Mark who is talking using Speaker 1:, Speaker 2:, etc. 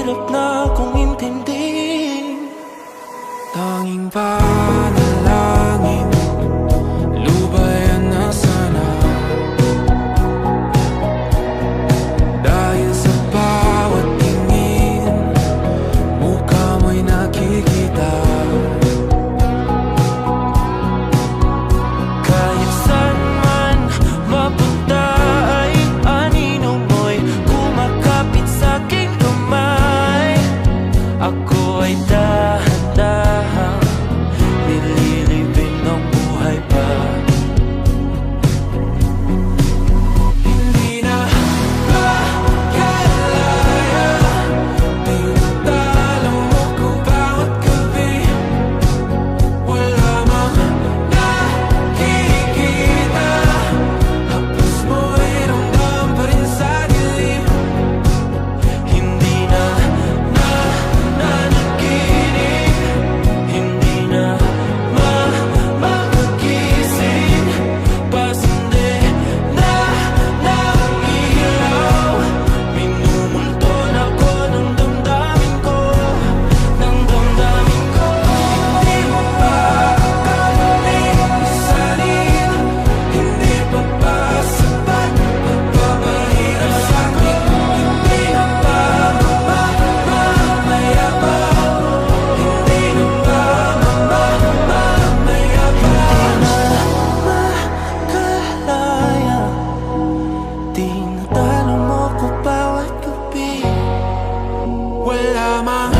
Speaker 1: hirap na kong intindihin
Speaker 2: Tanging ba? Well, I'm a